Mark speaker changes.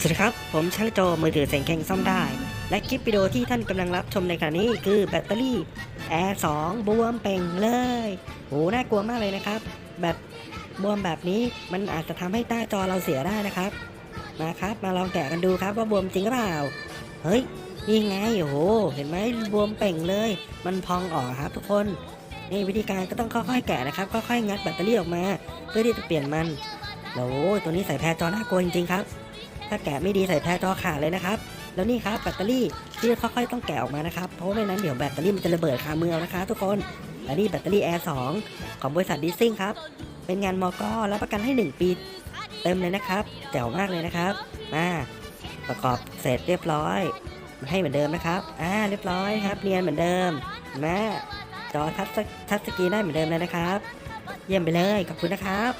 Speaker 1: สวัสดีครับ ผมช่างโจมือถือเสียงแข็งซ่อมได้ และคลิปวิดีโอที่ท่านกำลังรับชมในขณะนี้คือแบตเตอรี่ Air 2บวมเป่งเลยโหน่ากลัวมากเลยนะครับ แบบบวมแบบนี้มันอาจจะทำให้หน้าจอเราเสียได้นะครับมาครับ มาลองแกะกันดูครับว่าบวมจริงหรือเปล่า เฮ้ยนี่ไงโอ้โหเห็นไหมบวมเป่งเลย มันพองออกครับทุกคนนี่วิธีการก็ต้องค่อยๆแกะนะครับค่อยๆงัดแบตเตอรี่ออกมา เพื่อที่จะเปลี่ยนมันโอ้โหตัวนี้ใส่แพรจอน่ากลัวจริงๆครับ ถ้าแกะไม่ดีใส่แพรจอขาดเลยนะครับ แล้วนี่ครับแบตเตอรี่ที่ค่อยๆต้องแกะออกมานะครับ เพราะไม่นั้นเดี๋ยวแบตเตอรี่มันจะระเบิดคามือเอานะคะทุกคนและนี่แบตเตอรี่ Air 2ของบริษัทดิสซิ่งครับ เป็นงานมอกรับประกันให้ 1 ปีเต็มเลยนะครับแจ๋วมากเลยนะครับมาประกอบเสร็จเรียบร้อย ให้เหมือนเดิมนะครับอ่าเรียบร้อยครับเรียนเหมือนเดิมเห็นไหมจอทัชทัชสกีได้เหมือนเดิมเลยนะครับ เยี่ยมไปเลยขอบคุณนะครับ